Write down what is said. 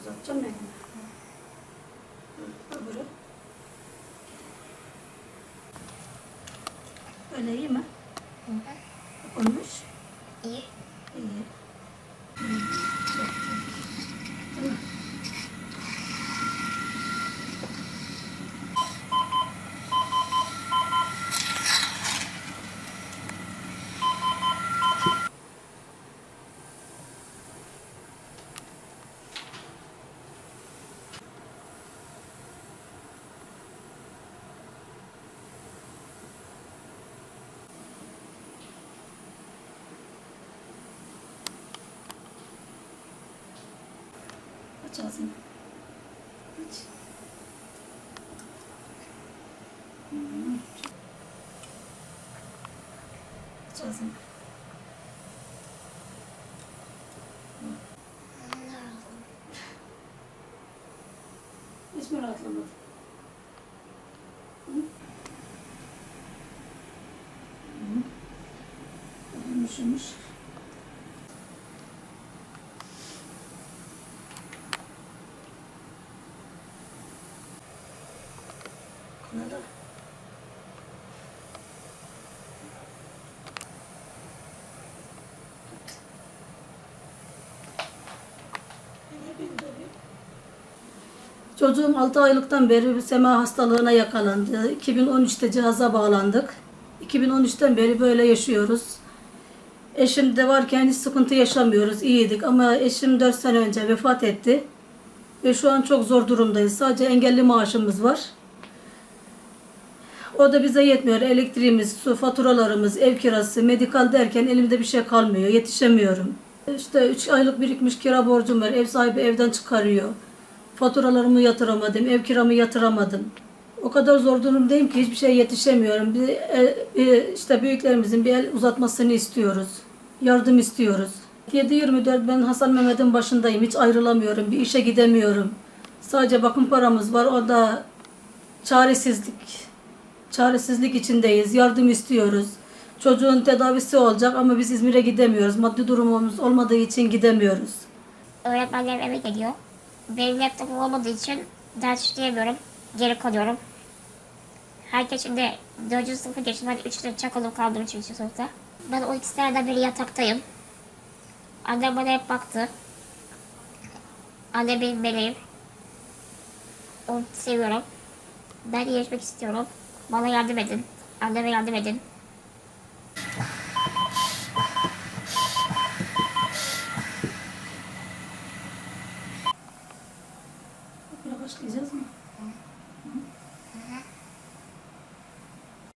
Uzatacağım ben. Öbürü. Öyle iyi mi? Olmuş. İyi. İyi. Hı, çok güzel. Değil mi? Aç ağzını. Aç. Hmm. Aç ağzını. Hiç mi rahatlamadın? Üşümüş, Çocuğum 6 aylıktan beri sema hastalığına yakalandı. 2013'te cihaza bağlandık. 2013'ten beri böyle yaşıyoruz. Eşim de varken hiç sıkıntı yaşamıyoruz. iyiydik ama eşim 4 sene önce vefat etti. Ve şu an çok zor durumdayız. Sadece engelli maaşımız var. O da bize yetmiyor. Elektriğimiz, su faturalarımız, ev kirası, medikal derken elimde bir şey kalmıyor. Yetişemiyorum. İşte 3 aylık birikmiş kira borcum var. Ev sahibi evden çıkarıyor. Faturalarımı yatıramadım, ev kiramı yatıramadım. O kadar zor durumdayım ki hiçbir şey yetişemiyorum. Bir, el- bir, işte büyüklerimizin bir el uzatmasını istiyoruz. Yardım istiyoruz. 7-24 ben Hasan Mehmet'in başındayım. Hiç ayrılamıyorum. Bir işe gidemiyorum. Sadece bakım paramız var. O da çaresizlik. Çaresizlik içindeyiz. Yardım istiyoruz. Çocuğun tedavisi olacak ama biz İzmir'e gidemiyoruz. Maddi durumumuz olmadığı için gidemiyoruz. Öğretmenlerim eve geliyor. Benim laptopum olmadığı için ders işleyemiyorum. Geri kalıyorum. Herkes şimdi 4. sınıfı geçtim. Ben 3 sınıf çakalım kaldım 3. sınıfta. Ben o iki seneden beri yataktayım. Annem bana hep baktı. Annem benim meleğim. Onu seviyorum. Ben iyileşmek istiyorum. Bana yardım edin. Anneme yardım edin. Başlayacağız mı? Hı hı.